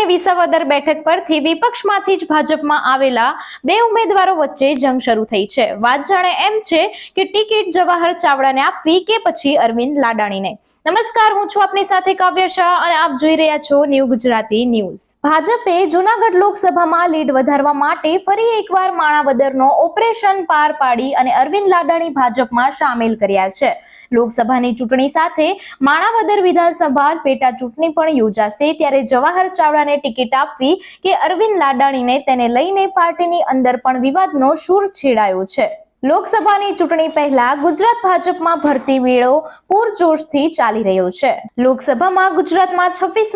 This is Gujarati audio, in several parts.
અને વિસાવદર બેઠક પરથી વિપક્ષમાંથી જ ભાજપમાં આવેલા બે ઉમેદવારો વચ્ચે જંગ શરૂ થઈ છે. વાત જાણે એમ છે કે ટિકિટ જવાહર ચાવડાને આપવી કે પછી અરવિંદ લાડાણીને? નમસ્કાર, હું છું આપની સાથે કાવ્ય શાહ અને આપ જોઈ રહ્યા છો ન્યૂ ગુજરાતી ન્યૂઝ. ભાજપે જુનાગઢ લોકસભામાં લીડ વધારવા માટે ફરી એકવાર માણાવદરનો ઓપરેશન પાર પાડી અને અરવિંદ લાડાણી ભાજપમાં સામેલ કર્યા છે. લોકસભાની ચૂંટણી સાથે માણાવદર વિધાનસભા પેટા ચૂંટણી પણ યોજાશે ત્યારે જવાહર ચાવડાને ટિકિટ આપવી કે અરવિંદ લાડાણીને તેને લઈને પાર્ટીની અંદર પણ વિવાદનો સૂર છેડાયો છે. લોકસભાની ચૂંટણી પહેલા ગુજરાત ભાજપમાં ભરતી મેળો પૂરજોશથી ચાલી રહ્યો છે. લોકસભામાં ગુજરાતમાં છવ્વીસ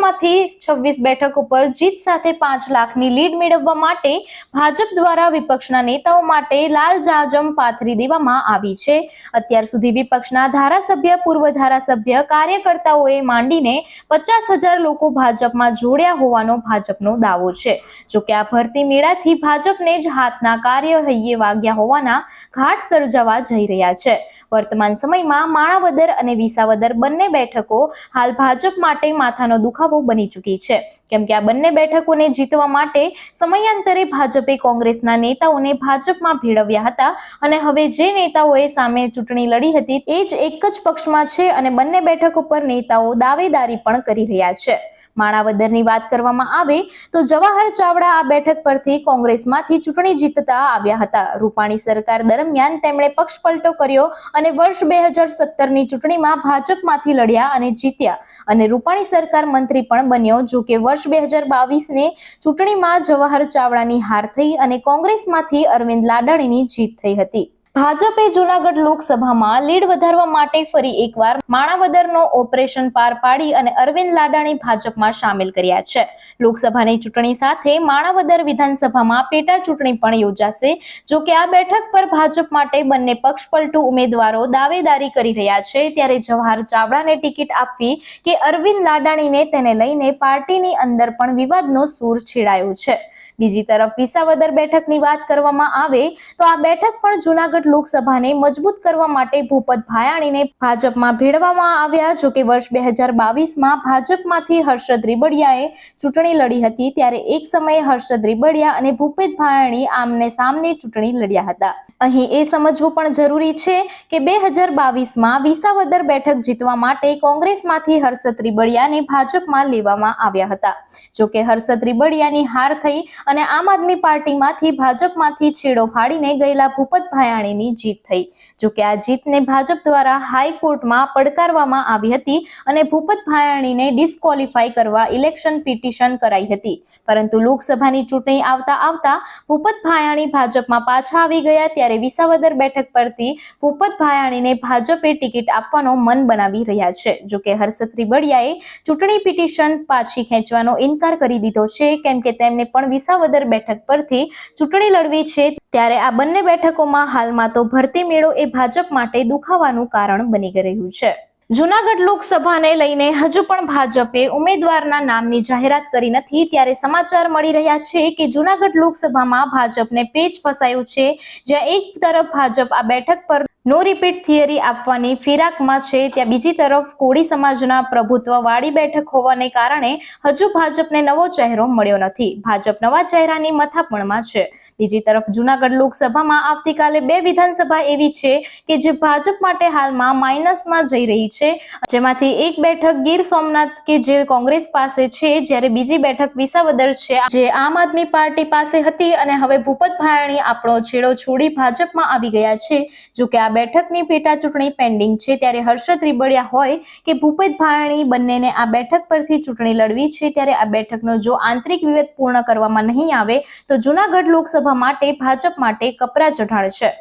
છવ્વીસ બેઠક ઉપર જીત સાથે પાંચ લાખની લીડ મેળવવા માટે ભાજપ દ્વારા વિપક્ષના નેતાઓ માટે લાલ જાજમ પાથરી દેવામાં આવી છે. અત્યાર સુધી વિપક્ષના ધારાસભ્ય, પૂર્વ ધારાસભ્ય, કાર્યકર્તાઓએ માંડીને પચાસ હજાર લોકો ભાજપમાં જોડ્યા હોવાનો ભાજપનો દાવો છે. જોકે આ ભરતી મેળાથી ભાજપને જ હાથના કાર્ય હૈયે વાગ્યા હોવાના ઘાટ સર્જાવા જઈ રહ્યા છે. વર્તમાન સમયમાં માણાવદર અને વિસાવદર બંને બેઠકો હાલ ભાજપ માટે માથાનો દુખાવો બની ચૂકી છે. કેમ કે આ બંને બેઠકોને જીતવા માટે સમયાંતરે ભાજપે કોંગ્રેસના નેતાઓને ભાજપમાં ભેળવ્યા હતા અને હવે જે નેતાઓએ સામે ચૂંટણી લડી હતી, એ જ એક જ પક્ષમાં છે અને બંને બેઠક ઉપર નેતાઓ દાવેદારી પણ કરી રહ્યા છે. માણાવદરની વાત કરવામાં આવે તો જવાહર ચાવડા આ બેઠક પરથી કોંગ્રેસમાંથી ચૂંટણી જીતતા આવ્યા હતા. રૂપાણી સરકાર દરમિયાન તેમણે પક્ષ પલટો કર્યો અને વર્ષ બે હજાર સત્તરની ચૂંટણીમાં ભાજપમાંથી લડ્યા અને જીત્યા. અને રૂપાણી સરકાર મંત્રી પણ બન્યો જો કે વર્ષ બે હજાર બાવીસને ચૂંટણીમાં જવાહર ચાવડાની હાર થઈ અને કોંગ્રેસમાંથી અરવિંદ લાડાણીની જીત થઈ હતી. ભાજપે જુનાગઢ લોકસભામાં લીડ વધારવા માટે ફરી એકવાર માણાવદરનો ઓપરેશન પાર પાડી અને અરવિંદ લાડાણી ભાજપમાં સામેલ કર્યા છે. લોકસભાની ચૂંટણી સાથે માણાવદર વિધાનસભામાં પેટા ચૂંટણી પણ યોજાશે. જો કે આ બેઠક પર ભાજપ માટે બંને પક્ષ પલટુ ઉમેદવારો દાવેદારી કરી રહ્યા છે. ત્યારે જવાહર ચાવડાને ટિકિટ આપવી કે અરવિંદ લાડાણીને તેને લઈને પાર્ટીની અંદર પણ વિવાદનો સૂર છેડાયો છે. બીજી તરફ વિસાવદર બેઠકની વાત કરવામાં આવે તો આ બેઠક પણ જુનાગઢ લોકસભાને મજબૂત કરવા માટે ભૂપત ભાયાણીને ભાજપમાં ભેળવામાં આવ્યા. જો કે વર્ષ બે હજાર બાવીસમાં ભાજપમાંથી હર્ષદ રીબડિયાએ ચૂંટણી લડી હતી, ત્યારે એક સમયે હર્ષદ રીબડિયા અને ભૂપેત ભાયાણી આમને સામને ચૂંટણી લડ્યા હતા. અહીં એ સમજવું પણ જરૂરી છે કે બે હજાર બાવીસમાં વિસાવદર બેઠક જીતવા માટે કોંગ્રેસમાંથી હર્ષદ રીબડિયાને ભાજપમાં લેવામાં આવ્યા હતા. જોકે હર્ષદ રીબડિયાની હાર થઈ અને આમ આદમી પાર્ટીમાંથી ભાજપમાંથી છેડો ફાડીને ગયેલા ભૂપત ભાયાણીની જીત થઈ. જોકે આ જીતને ભાજપ દ્વારા હાઈકોર્ટમાં પડકારવામાં આવી હતી અને ભૂપત ભાયાણીને ડિસ્કોલિફાય કરવા ઇલેક્શન પિટિશન કરાઈ હતી. પરંતુ લોકસભાની ચૂંટણી આવતા આવતા ભૂપત ભાયાણી ભાજપમાં પાછા આવી ગયા ત્યારે વિસાવદર બેઠક પરથી ભૂપત ભાયાણીને ભાજપે ટિકિટ આપવાનો મન બનાવી રહ્યા છે. જો કે હર્ષદ ત્રિબડિયાએ ચૂંટણી પિટિશન પાછી ખેંચવાનો ઇનકાર કરી દીધો છે. કેમ કે તેમને પણ વિસાવદર બેઠક પરથી ચૂંટણી લડવી છે. ત્યારે આ બંને બેઠકોમાં હાલમાં તો ભરતી મેળો એ ભાજપ માટે દુખાવાનું કારણ બની રહ્યું છે. જુનાગઢ લોકસભાને લઈને હજુ પણ ભાજપે ઉમેદવારના નામની જાહેરાત કરી નથી, ત્યારે સમાચાર મળી રહ્યા છે કે જુનાગઢ લોકસભામાં ભાજપને પેચ ફસાયું છે, જ્યાં એક તરફ ભાજપ આ બેઠક પર નો રિપીટ થિયરી આપવાની ફિરાકમાં છે. ત્યાં બીજી તરફ કોળી સમાજના પ્રભુત્વ વાળી બેઠક હોવાને કારણે હજુ ભાજપને નવો ચહેરો મળ્યો નથી. ભાજપ નવા ચહેરાની મથાપણમાં છે. બીજી તરફ જુનાગઢ લોકસભામાં આવતીકાલે બે વિધાનસભા એવી છે કે જે ભાજપ માટે હાલમાં માઇનસમાં જઈ રહી છે. જેમાંથી એક બેઠક ગીર સોમનાથ કે જે કોંગ્રેસ પાસે છે, જ્યારે બીજી બેઠક વિસાવદર છે. જે આમ આદમી પાર્ટી પાસે હતી અને હવે ભૂપત ભાયાણી આપણો છેડો છોડી ભાજપમાં આવી ગયા છે. જો કે આ બેઠકની પેટા ચૂંટણી પેન્ડિંગ છે. ત્યારે હર્ષદ રીબડિયા હોય કે ભૂપેત ભાણી બંનેને આ બેઠક પરથી ચૂંટણી લડવી છે. ત્યારે આ બેઠકનો જો આંતરિક વિવેદ પૂર્ણ કરવામાં નહીં આવે, તો જુનાગઢ લોકસભા માટે, ભાજપ માટે કપરા ચઢાણ છે.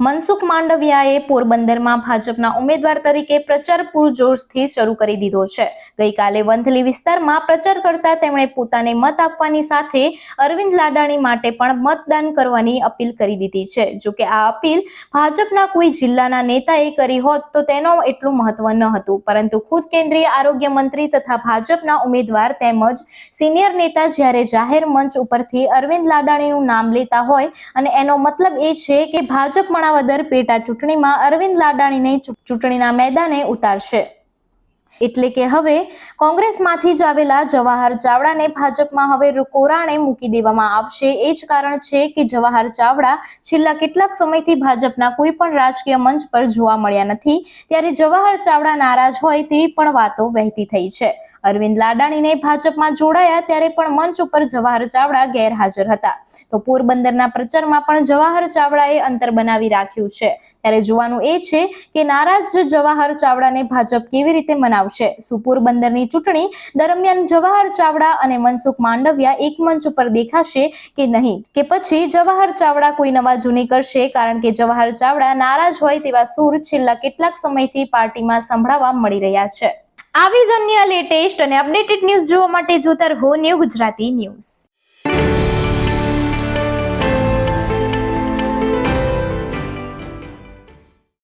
મનસુખ માંડવિયાએ પોરબંદરમાં ભાજપના ઉમેદવાર તરીકે પ્રચાર પૂરજોશથી શરૂ કરી દીધો છે. ગઈકાલે વંથલી વિસ્તારમાં પ્રચાર કરતા તેમણે પોતાને મત આપવાની સાથે અરવિંદ લાડાણી માટે પણ મતદાન કરવાની અપીલ કરી દીધી છે. જો કે આ અપીલ ભાજપના કોઈ જિલ્લાના નેતાએ કરી હોત તો તેનો એટલું મહત્વ ન હતું. પરંતુ ખુદ કેન્દ્રીય આરોગ્ય મંત્રી તથા ભાજપના ઉમેદવાર તેમજ સિનિયર નેતા જ્યારે જાહેર મંચ ઉપરથી અરવિંદ લાડાણીનું નામ લેતા હોય અને એનો મતલબ એ છે કે ભાજપ માણાવદર પેટા ચૂંટણીમાં અરવિંદ લાડાણીને ચૂંટણીના મેદાને ઉતારશે. એટલે કે હવે કોંગ્રેસમાંથી જ આવેલા જવાહર ચાવડાને ભાજપમાં હવે કોરાણે મૂકી દેવામાં આવશે. એ જ કારણ છે કે જવાહર ચાવડા છેલ્લા કેટલાક સમયથી ભાજપના કોઈ પણ રાજકીય મંચ પર જોવા મળ્યા નથી. ત્યારે જવાહર ચાવડા નારાજ હોય તેવી પણ વાતો વહેતી થઈ છે. અરવિંદ લાડાણીને ભાજપમાં જોડાયા ત્યારે પણ મંચ ઉપર જવાહર ચાવડા ગેરહાજર હતા. તો પોરબંદરના પ્રચારમાં પણ જવાહર ચાવડાએ અંતર બનાવી રાખ્યું છે. ત્યારે જોવાનું એ છે કે નારાજ જવાહર ચાવડાને ભાજપ કેવી રીતે મનાવશે શું પોરબંદરની ચૂંટણી દરમિયાન જવાહર ચાવડા અને મનસુખ માંડવિયા એક મંચ ઉપર દેખાશે કે નહીં. કે પછી જવાહર ચાવડા કોઈ નવા જૂની કરશે? કારણ કે જવાહર ચાવડા નારાજ હોય તેવા સૂર છેલ્લા કેટલાક સમયથી પાર્ટીમાં સંભળાવા મળી રહ્યા છે. આવી જ અન્ય લેટેસ્ટ અને અપડેટેડ ન્યૂઝ જોવા માટે જોતા રહો ન્યૂ ગુજરાતી ન્યૂઝ.